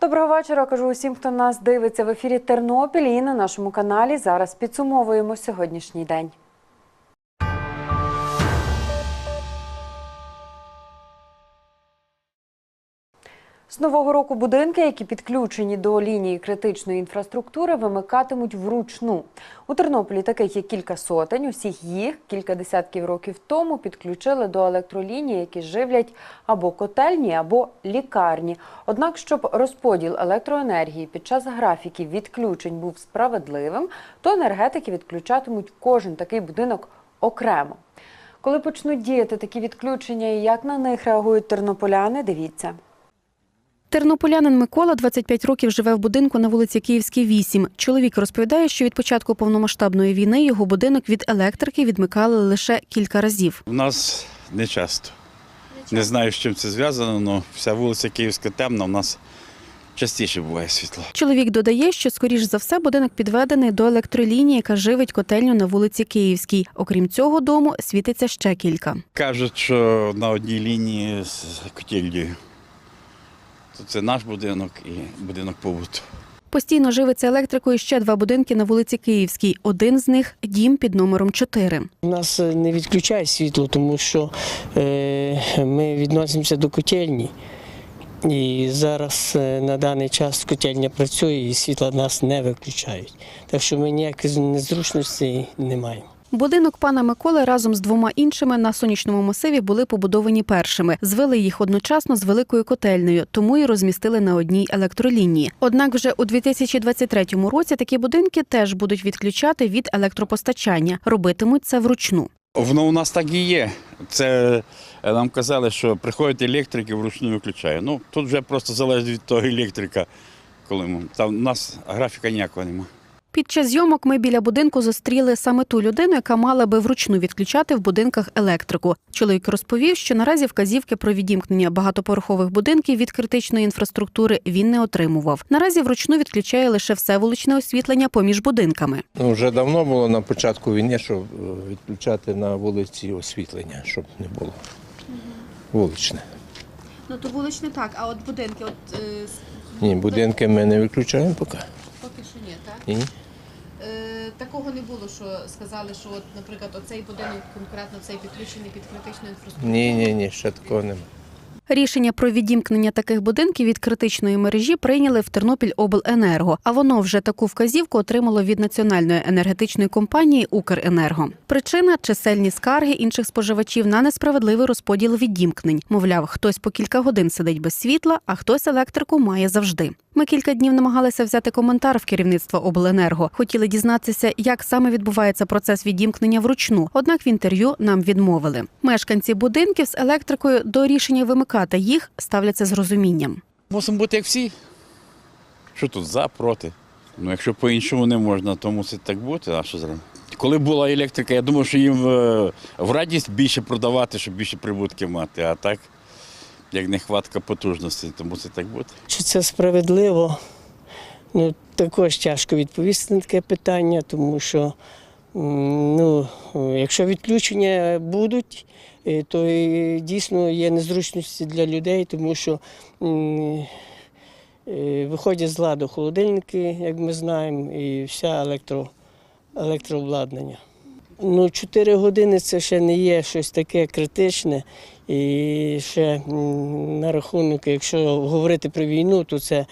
Доброго вечора. Кажу усім, хто нас дивиться в ефірі Тернопіль і на нашому каналі. Зараз підсумовуємо сьогоднішній день. З нового року будинки, які підключені до лінії критичної інфраструктури, вимикатимуть вручну. У Тернополі таких є кілька сотень. Усіх їх кілька десятків років тому підключили до електроліній, які живлять або котельні, або лікарні. Однак, щоб розподіл електроенергії під час графіків відключень був справедливим, то енергетики відключатимуть кожен такий будинок окремо. Коли почнуть діяти такі відключення і як на них реагують тернополяни, дивіться. Тернополянин Микола 25 років живе в будинку на вулиці Київській, 8. Чоловік розповідає, що від початку повномасштабної війни його будинок від електрики відмикали лише кілька разів. У нас не часто. Не знаю, з чим це зв'язано, але вся вулиця Київська темна, у нас частіше буває світло. Чоловік додає, що скоріш за все будинок підведений до електролінії, яка живить котельню на вулиці Київській. Окрім цього дому світиться ще кілька. Кажуть, що на одній лінії з котельнею. То це наш будинок і будинок побуту. Постійно живиться електрикою ще два будинки на вулиці Київській. Один з них дім під номером 4. У нас е, не відключає світло, тому що е, ми відносимося до котельні. І зараз е, на даний час котельня працює і світла нас не виключають. Так що ми ніяких незручностей не маємо. Будинок пана Миколи разом з двома іншими на сонячному масиві були побудовані першими. Звели їх одночасно з великою котельнею, тому і розмістили на одній електролінії. Однак, вже у 2023 році такі будинки теж будуть відключати від електропостачання. Робитимуть це вручну. Воно у нас так і є. Це е, нам казали, що приходять електрики, вручну виключає. Ну, тут вже просто залежить від того електрика, коли ми. Там у нас графіка ніякого немає. Під час зйомок ми біля будинку зустріли саме ту людину, яка мала би вручну відключати в будинках електрику. Чоловік розповів, що наразі вказівки про відімкнення багатоповерхових будинків від критичної інфраструктури він не отримував. Наразі вручну відключає лише все вуличне освітлення поміж будинками. Ну, вже давно було на початку війни, щоб е, відключати на вулиці освітлення, щоб не було вуличне. Ну то вуличне так, а от будинки, от е, Ні, будинки ми не виключаємо поки. поки що ні, так? Ні. Такого не було, що сказали, що от, наприклад, оцей будинок конкретно цей підключений під критичну інфраструктуру. Ні, ні, ні, ще такого немає. Рішення про відімкнення таких будинків від критичної мережі прийняли в Тернопільобленерго, а воно вже таку вказівку отримало від національної енергетичної компанії Укренерго. Причина чисельні скарги інших споживачів на несправедливий розподіл відімкнень. Мовляв, хтось по кілька годин сидить без світла, а хтось електрику має завжди. Ми кілька днів намагалися взяти коментар в керівництва обленерго. Хотіли дізнатися, як саме відбувається процес відімкнення вручну. Однак в інтерв'ю нам відмовили. Мешканці будинків з електрикою до рішення вимикати їх ставляться з розумінням. Мусимо бути як всі. Що тут за, проти? Ну, якщо по-іншому не можна, то мусить так бути, а що зробити? Коли була електрика, я думав, що їм е, в радість більше продавати, щоб більше прибутки мати. А так, як нехватка потужності, то мусить так бути. Чи це справедливо? Ну, також тяжко відповісти на таке питання, тому що ну, якщо відключення будуть, то дійсно є незручності для людей, тому що е, виходять з ладу холодильники, як ми знаємо, і вся електро, електрообладнання. Ну, 4 години це ще не є щось таке критичне. І ще на рахунок, якщо говорити про війну, то це е,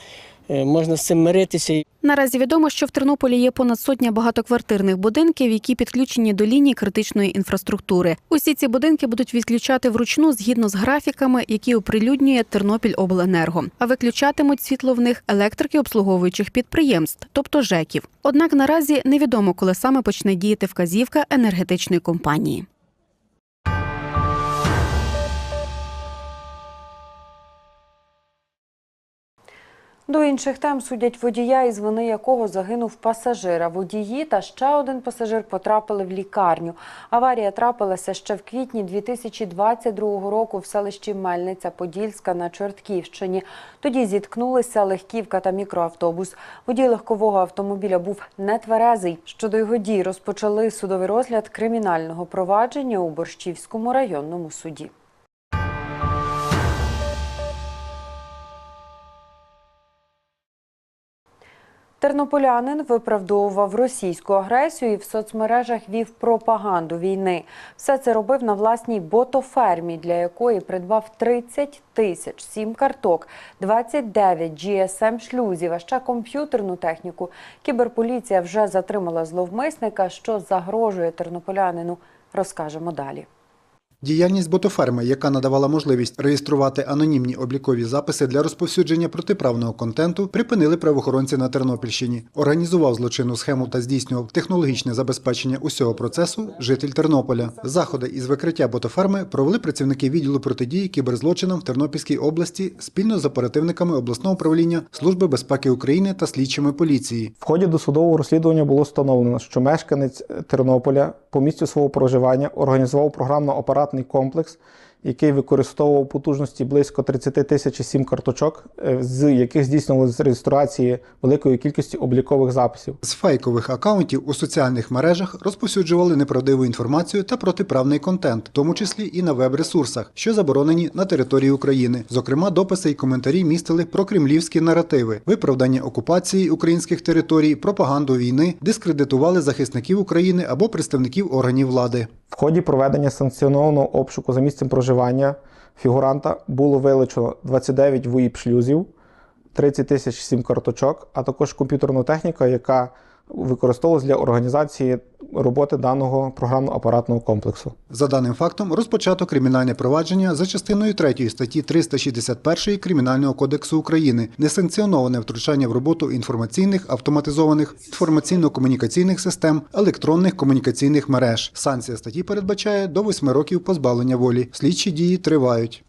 можна з цим миритися. Наразі відомо, що в Тернополі є понад сотня багатоквартирних будинків, які підключені до лінії критичної інфраструктури. Усі ці будинки будуть відключати вручну згідно з графіками, які оприлюднює Тернопільобленерго. А виключатимуть світло в них електрики обслуговуючих підприємств, тобто ЖЕКів. Однак наразі невідомо, коли саме почне діяти вказівка енергетичної компанії. До інших тем судять водія, із вини якого загинув пасажир. А Водії та ще один пасажир потрапили в лікарню. Аварія трапилася ще в квітні 2022 року в селищі Мельниця-Подільська на Чортківщині. Тоді зіткнулися легківка та мікроавтобус. Водій легкового автомобіля був нетверезий. Щодо його дій розпочали судовий розгляд кримінального провадження у Борщівському районному суді. Тернополянин виправдовував російську агресію і в соцмережах вів пропаганду війни. Все це робив на власній ботофермі, для якої придбав 30 тисяч сім-карток, 29 GSM-шлюзів, а ще комп'ютерну техніку. Кіберполіція вже затримала зловмисника, що загрожує тернополянину. Розкажемо далі. Діяльність ботоферми, яка надавала можливість реєструвати анонімні облікові записи для розповсюдження протиправного контенту, припинили правоохоронці на Тернопільщині. Організував злочинну схему та здійснював технологічне забезпечення усього процесу житель Тернополя. Заходи із викриття ботоферми провели працівники відділу протидії кіберзлочинам в Тернопільській області спільно з оперативниками обласного управління Служби безпеки України та слідчими поліції. В ході досудового розслідування було встановлено, що мешканець Тернополя по місцю свого проживання організував програмно-апаратний комплекс, який використовував потужності близько 30 тисяч сім карточок, е, з яких здійснювалися реєстрації великої кількості облікових записів. З фейкових акаунтів у соціальних мережах розповсюджували неправдиву інформацію та протиправний контент, в тому числі і на веб-ресурсах, що заборонені на території України. Зокрема, дописи і коментарі містили про кремлівські наративи, виправдання окупації українських територій, пропаганду війни, дискредитували захисників України або представників органів влади. В ході проведення санкціонованого обшуку за місцем проживання фігуранта було вилучено 29 ВУІП шлюзів, 30 тисяч сім карточок, а також комп'ютерну техніку, яка використовувалась для організації роботи даного програмно-апаратного комплексу. За даним фактом розпочато кримінальне провадження за частиною 3 статті 361 Кримінального кодексу України несанкціоноване втручання в роботу інформаційних, автоматизованих, інформаційно-комунікаційних систем, електронних комунікаційних мереж. Санкція статті передбачає до 8 років позбавлення волі. Слідчі дії тривають.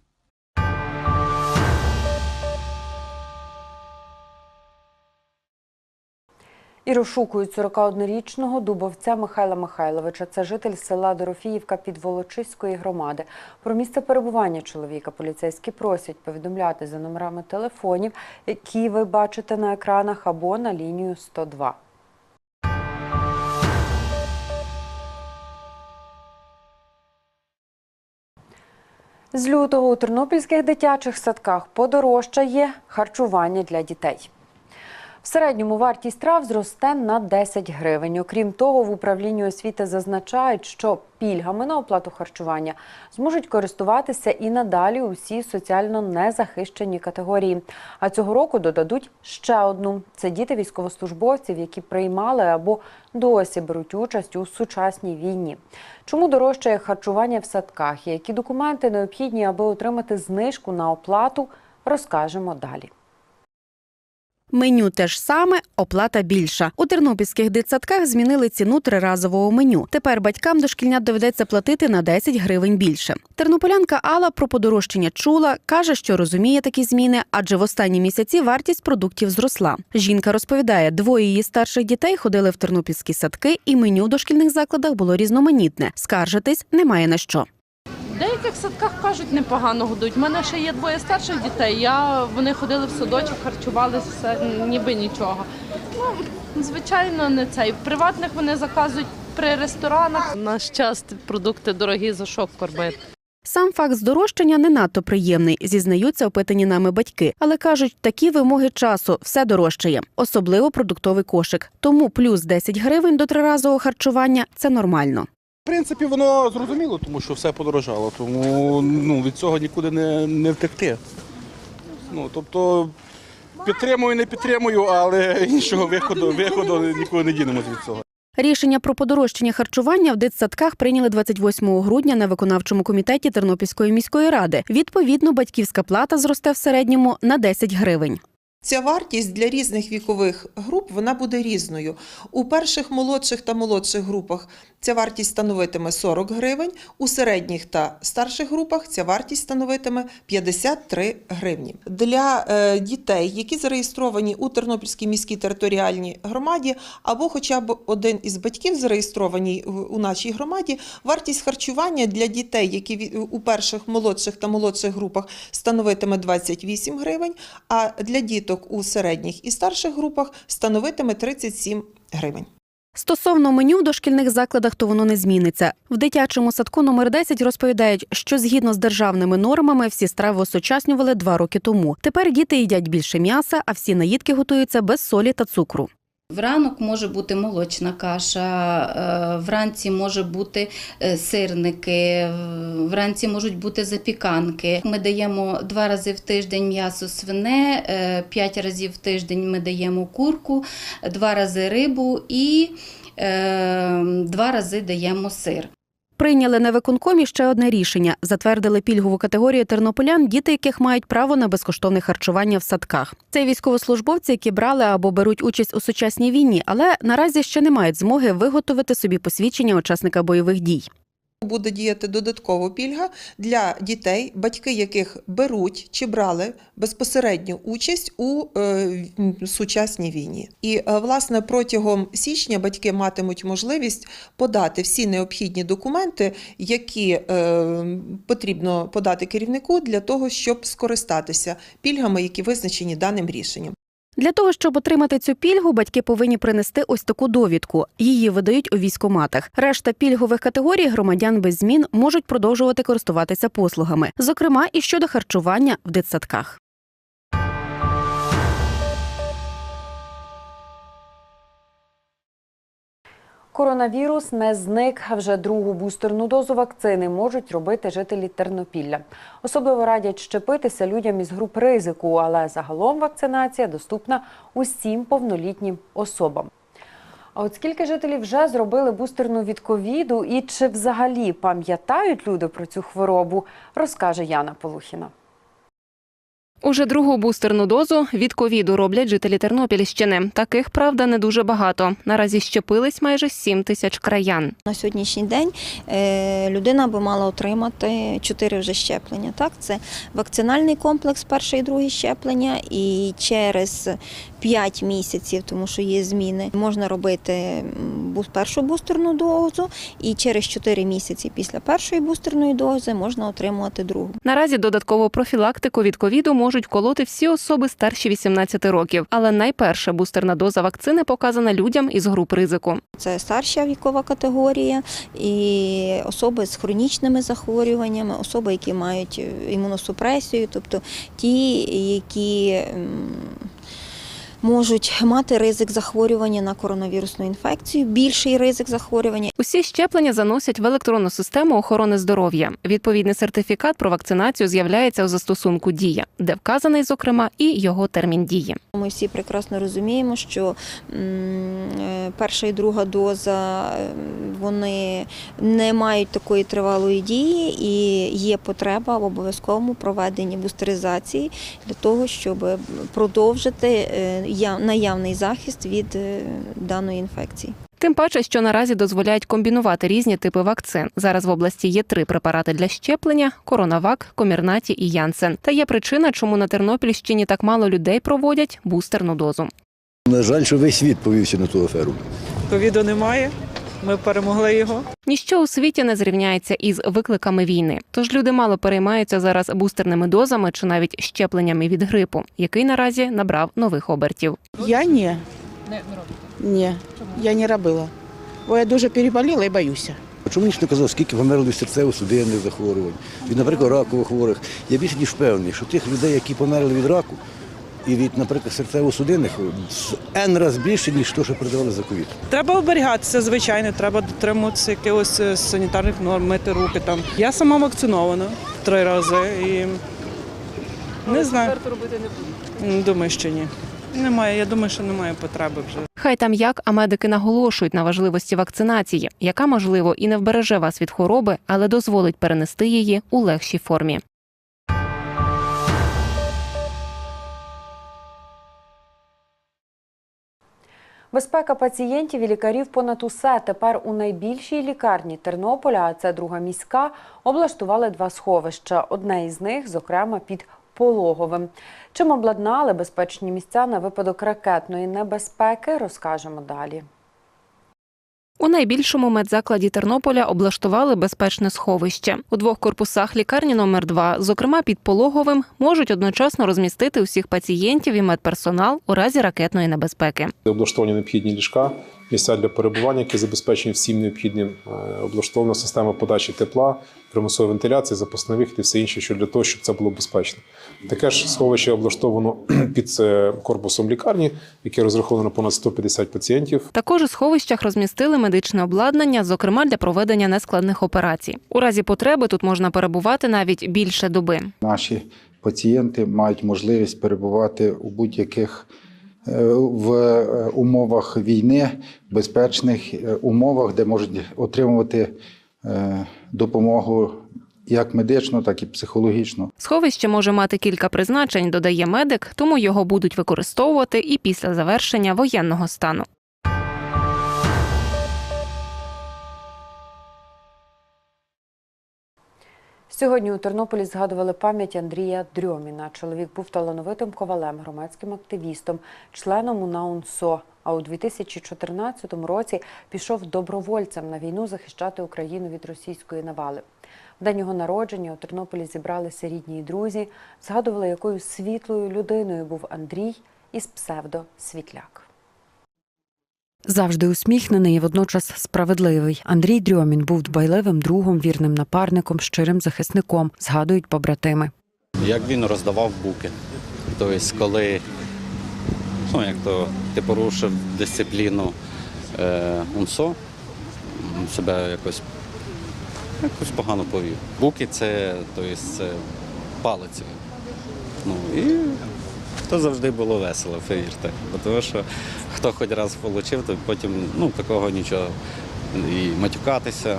І розшукують 41-річного дубовця Михайла Михайловича. Це житель села Дорофіївка Підволочиської громади. Про місце перебування чоловіка поліцейські просять повідомляти за номерами телефонів, які ви бачите на екранах, або на лінію 102. З лютого у тернопільських дитячих садках подорожчає харчування для дітей. В середньому вартість трав зросте на 10 гривень. Окрім того, в управлінні освіти зазначають, що пільгами на оплату харчування зможуть користуватися і надалі усі соціально незахищені категорії. А цього року додадуть ще одну: це діти військовослужбовців, які приймали або досі беруть участь у сучасній війні. Чому дорожчає харчування в садках? і Які документи необхідні, аби отримати знижку на оплату, розкажемо далі. Меню те ж саме, оплата більша. У тернопільських дитсадках змінили ціну триразового меню. Тепер батькам дошкільнят доведеться платити на 10 гривень більше. Тернополянка Алла про подорожчання чула, каже, що розуміє такі зміни, адже в останні місяці вартість продуктів зросла. Жінка розповідає, двоє її старших дітей ходили в тернопільські садки, і меню в дошкільних закладах було різноманітне. Скаржитись немає на що. Деяких садках кажуть, непогано годують. У мене ще є двоє старших дітей. Я, вони ходили в садочок, харчувалися все, ніби нічого. Ну, звичайно, не цей. В приватних вони заказують при ресторанах. У наш час продукти дорогі, за що кормити. Сам факт здорожчання не надто приємний, зізнаються опитані нами батьки, але кажуть, такі вимоги часу все дорожчає, особливо продуктовий кошик. Тому плюс 10 гривень до триразового харчування це нормально. В принципі, воно зрозуміло, тому що все подорожало, тому ну, від цього нікуди не, не втекти. Ну, тобто, підтримую, не підтримую, але іншого виходу, виходу нікуди не дінемо від цього. Рішення про подорожчання харчування в дитсадках прийняли 28 грудня на виконавчому комітеті Тернопільської міської ради. Відповідно, батьківська плата зросте в середньому на 10 гривень. Ця вартість для різних вікових груп вона буде різною. У перших молодших та молодших групах ця вартість становитиме 40 гривень, у середніх та старших групах ця вартість становитиме 53 гривні. Для е, дітей, які зареєстровані у Тернопільській міській територіальній громаді, або хоча б один із батьків зареєстрований у нашій громаді, вартість харчування для дітей, які у перших молодших та молодших групах становитиме 28 гривень, а для діток у середніх і старших групах становитиме 37 гривень. Стосовно меню в дошкільних закладах, то воно не зміниться. В дитячому садку номер 10 розповідають, що згідно з державними нормами всі страви осучаснювали два роки тому. Тепер діти їдять більше м'яса, а всі наїдки готуються без солі та цукру. Вранок може бути молочна каша, е, вранці може бути е, сирники, вранці можуть бути запіканки. Ми даємо два рази в тиждень м'ясо свине, е, п'ять разів в тиждень ми даємо курку, два рази рибу і два рази даємо сир. Прийняли на виконкомі ще одне рішення: затвердили пільгову категорію тернополян, діти яких мають право на безкоштовне харчування в садках. Це військовослужбовці, які брали або беруть участь у сучасній війні, але наразі ще не мають змоги виготовити собі посвідчення учасника бойових дій. Буде діяти додаткова пільга для дітей, батьки яких беруть чи брали безпосередню участь у е, сучасній війні. І е, власне протягом січня батьки матимуть можливість подати всі необхідні документи, які е, потрібно подати керівнику для того, щоб скористатися пільгами, які визначені даним рішенням. Для того, щоб отримати цю пільгу, батьки повинні принести ось таку довідку. Її видають у військоматах. Решта пільгових категорій громадян без змін можуть продовжувати користуватися послугами, зокрема і щодо харчування в дитсадках. Коронавірус не зник. Вже другу бустерну дозу вакцини можуть робити жителі Тернопілля. Особливо радять щепитися людям із груп ризику, але загалом вакцинація доступна усім повнолітнім особам. А от скільки жителів вже зробили бустерну від ковіду і чи взагалі пам'ятають люди про цю хворобу, розкаже Яна Полухіна. Уже другу бустерну дозу від ковіду роблять жителі Тернопільщини. Таких, правда, не дуже багато. Наразі щепились майже 7 тисяч краян. На сьогоднішній день е, людина би мала отримати чотири вже щеплення. Так, це вакцинальний комплекс, перше і друге щеплення, і через 5 місяців, тому що є зміни, можна робити першу бустерну дозу, і через 4 місяці після першої бустерної дози можна отримувати другу. Наразі додаткову профілактику від ковіду можуть колоти всі особи старші 18 років. Але найперша бустерна доза вакцини показана людям із груп ризику. Це старша вікова категорія і особи з хронічними захворюваннями, особи, які мають е, імуносупресію, тобто ті, які можуть мати ризик захворювання на коронавірусну інфекцію, більший ризик захворювання. Усі щеплення заносять в електронну систему охорони здоров'я. Відповідний сертифікат про вакцинацію з'являється у застосунку Дія, де вказаний, зокрема, і його термін дії. Ми всі прекрасно розуміємо, що е, перша і друга доза е, вони не мають такої тривалої дії, і є потреба в обов'язковому проведенні бустеризації для того, щоб продовжити е, наявний захист від е, даної інфекції. Тим паче, що наразі дозволяють комбінувати різні типи вакцин. Зараз в області є три препарати для щеплення: коронавак, комірнаті і Янсен. Та є причина, чому на Тернопільщині так мало людей проводять бустерну дозу. На жаль, що весь світ повівся на ту аферу. Ковіду немає. Ми перемогли його. Ніщо у світі не зрівняється із викликами війни. Тож люди мало переймаються зараз бустерними дозами чи навіть щепленнями від грипу, який наразі набрав нових обертів. Я ні. Не Ні, я не робила. Бо я дуже переболіла і боюся. Чому ніч не казав, скільки померло від серцево-судинних захворювань, від, наприклад, ракових хворих. Я більше ніж впевнений, що тих людей, які померли від раку і від, наприклад, серцево-судинних, з N раз більше, ніж то, що передавали за ковід. Треба оберігатися, звичайно, треба дотримуватися якихось е, санітарних норм, мити руки там. Я сама вакцинована три рази і не знаю. робити не буду. Думаю, що ні. Немає. Я думаю, що немає потреби вже. Хай там як, а медики наголошують на важливості вакцинації, яка можливо і не вбереже вас від хвороби, але дозволить перенести її у легшій формі. Безпека пацієнтів і лікарів понад усе. Тепер у найбільшій лікарні Тернополя, а це друга міська, облаштували два сховища. Одне із них, зокрема, під Пологовим. Чим обладнали безпечні місця на випадок ракетної небезпеки, розкажемо далі. У найбільшому медзакладі Тернополя облаштували безпечне сховище. У двох корпусах лікарні номер 2 зокрема під пологовим, можуть одночасно розмістити усіх пацієнтів і медперсонал у разі ракетної небезпеки. Облаштовані необхідні ліжка, місця для перебування, які забезпечені всім необхідним. Е, Облаштована система подачі тепла, примусової вентиляції, запасний вихід і все інше, що для того, щоб це було безпечно. Таке ж сховище облаштовано під е, корпусом лікарні, яке розраховано на понад 150 пацієнтів. Також у сховищах розмістили медичне обладнання, зокрема для проведення нескладних операцій. У разі потреби тут можна перебувати навіть більше доби. Наші пацієнти мають можливість перебувати у будь-яких в е, умовах війни, безпечних е, умовах, де можуть отримувати е, допомогу як медично, так і психологічно. Сховище може мати кілька призначень, додає медик, тому його будуть використовувати і після завершення воєнного стану. Сьогодні у Тернополі згадували пам'ять Андрія Дрьоміна. Чоловік був талановитим ковалем, громадським активістом, членом УНАУНСО. А у 2014 році пішов добровольцем на війну захищати Україну від російської навали. В день його народження у Тернополі зібралися рідні і друзі, згадували, якою світлою людиною був Андрій із псевдо Світляк. Завжди усміхнений і водночас справедливий. Андрій Дрьомін був дбайливим другом, вірним напарником, щирим захисником, згадують побратими. Як він роздавав буки. Тобто, коли ну, як то, ти порушив дисципліну е, УНСО, себе якось, якось погано повів. Буки це, тобто, це палиці. Ну, і то завжди було весело, повірте. Бо Тому що хто хоч раз отримав, то потім ну, такого нічого. І матюкатися,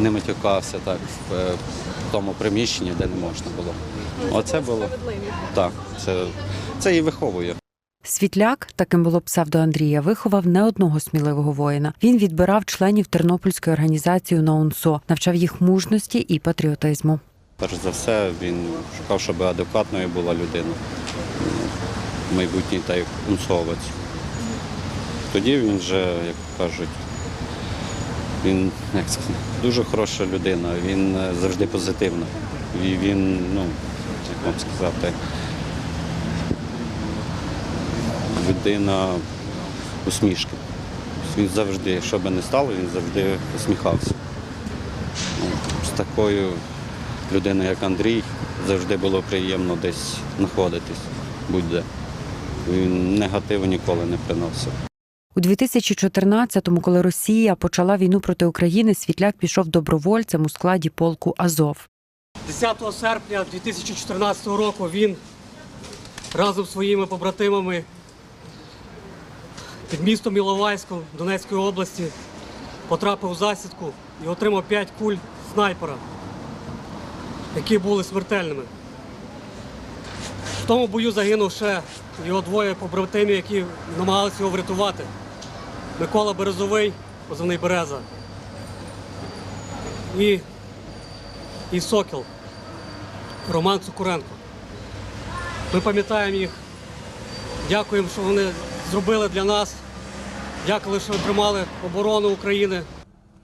не матюкався так в, е, тому приміщенні, де не можна було. Оце було так. Це, це і виховує. Світляк, таким було псевдо Андрія, виховав не одного сміливого воїна. Він відбирав членів тернопільської організації УНСО, навчав їх мужності і патріотизму. Перш за все, він шукав, щоб адекватною була людина, майбутній та як унсовець. Тоді він вже, як кажуть, він як сказати, дуже хороша людина, він е, завжди позитивний. І він, ну, як вам сказати, людина усмішки. Він завжди, що би не стало, він завжди усміхався. З такою людиною, як Андрій, завжди було приємно десь знаходитись, будь-де. Він негативу ніколи не приносив. У 2014-му, коли Росія почала війну проти України, Світляк пішов добровольцем у складі полку Азов. 10 серпня 2014 року він разом з своїми побратимами під містом Іловайськом Донецької області потрапив у засідку і отримав 5 куль снайпера, які були смертельними. Тому бою загинув ще його двоє побратимів, які намагалися його врятувати. Микола Березовий, позивний Береза. І, і Сокіл. Роман Цукуренко. Ми пам'ятаємо їх, дякуємо, що вони зробили для нас. Дякую, що тримали оборону України.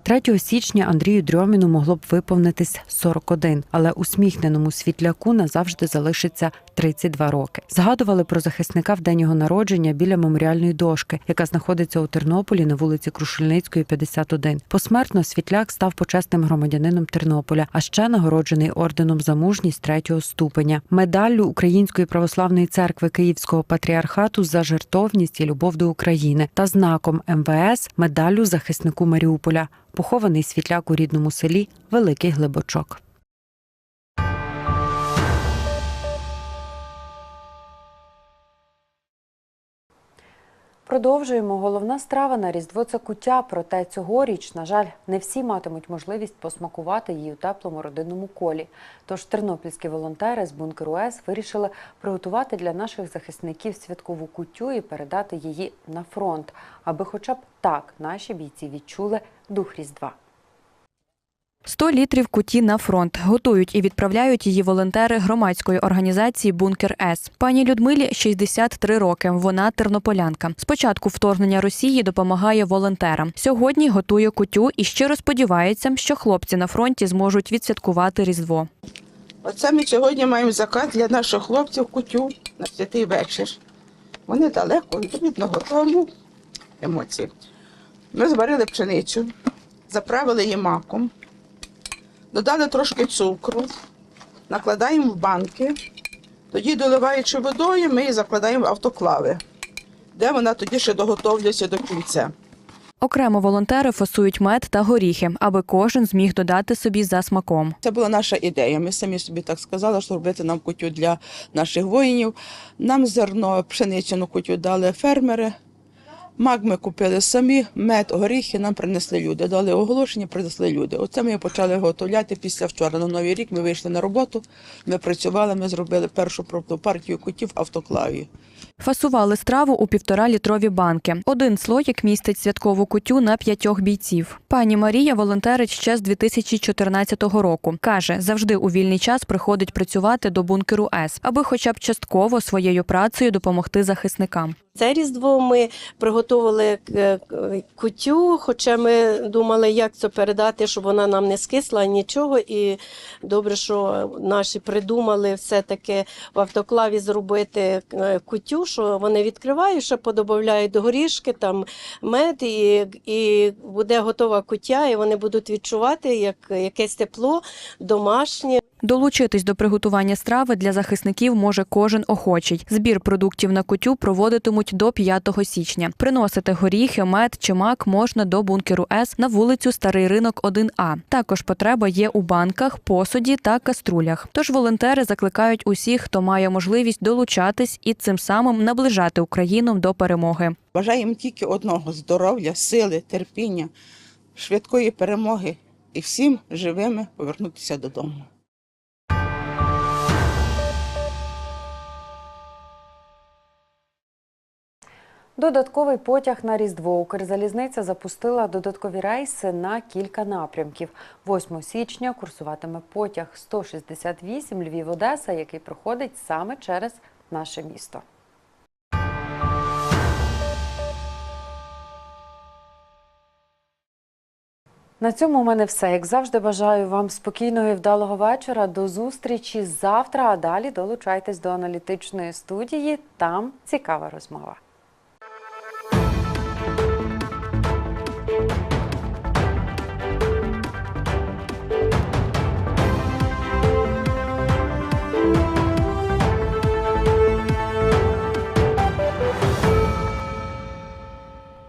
3 січня Андрію Дрьоміну могло б виповнитись 41, але усміхненому світляку назавжди залишиться 32 роки. Згадували про захисника в день його народження біля меморіальної дошки, яка знаходиться у Тернополі на вулиці Крушельницької, 51. Посмертно світляк став почесним громадянином Тернополя, а ще нагороджений орденом за мужність третього ступеня, медаллю Української православної церкви Київського патріархату за жертовність і любов до України та знаком МВС медаллю захиснику Маріуполя. Похований світляк у рідному селі Великий Глибочок. Продовжуємо. Головна страва на Різдво це куття. Проте цьогоріч, на жаль, не всі матимуть можливість посмакувати її у теплому родинному колі. Тож тернопільські волонтери з бункеру С вирішили приготувати для наших захисників святкову куттю і передати її на фронт, аби хоча б так наші бійці відчули дух Різдва. 100 літрів куті на фронт готують і відправляють її волонтери громадської організації Бункер С. Пані Людмилі 63 роки. Вона тернополянка. Спочатку вторгнення Росії допомагає волонтерам. Сьогодні готує кутю і щиро сподівається, що хлопці на фронті зможуть відсвяткувати Різдво. Оце ми сьогодні маємо заказ для наших хлопців кутю на святий вечір. Вони далеко від дому. Емоції. Ми зварили пшеницю, заправили її маком, додали трошки цукру, накладаємо в банки, тоді доливаючи водою, ми її закладаємо в автоклави, де вона тоді ще доготовлюється до кінця. Окремо волонтери фасують мед та горіхи, аби кожен зміг додати собі за смаком. Це була наша ідея. Ми самі собі так сказали, що робити нам кутю для наших воїнів. Нам зерно, пшеницяну кутю дали фермери. Мак ми купили самі, мед, горіхи нам принесли люди. Дали оголошення, принесли люди. Оце ми почали готовляти після вчора. На новий рік ми вийшли на роботу. Ми працювали, ми зробили першу партію котів автоклаві. Фасували страву у півтора-літрові банки. Один слоїк містить святкову кутю на п'ятьох бійців. Пані Марія волонтерить ще з 2014 року. Каже, завжди у вільний час приходить працювати до бункеру С, аби хоча б частково своєю працею допомогти захисникам. Це різдво ми приготували е, кутю, хоча ми думали, як це передати, щоб вона нам не скисла, нічого. І добре, що наші придумали все-таки в автоклаві зробити е, кутю, що вони відкривають, ще подобавляють до горішки, там мед, і, і буде готова кутя, і вони будуть відчувати як якесь тепло домашнє. Долучитись до приготування страви для захисників може кожен охочий. Збір продуктів на кутю проводитимуть до 5 січня. Приносити горіхи, мед чи мак можна до бункеру С на вулицю Старий ринок 1А. Також потреба є у банках, посуді та каструлях. Тож волонтери закликають усіх, хто має можливість долучатись і цим самим наближати Україну до перемоги. Бажаємо тільки одного здоров'я, сили, терпіння, швидкої перемоги і всім живими повернутися додому. Додатковий потяг на Різдво. Укрзалізниця запустила додаткові рейси на кілька напрямків. 8 січня курсуватиме потяг 168 Львів-Одеса, який проходить саме через наше місто. На цьому у мене все. Як завжди, бажаю вам спокійного і вдалого вечора. До зустрічі завтра. А далі долучайтесь до аналітичної студії. Там цікава розмова.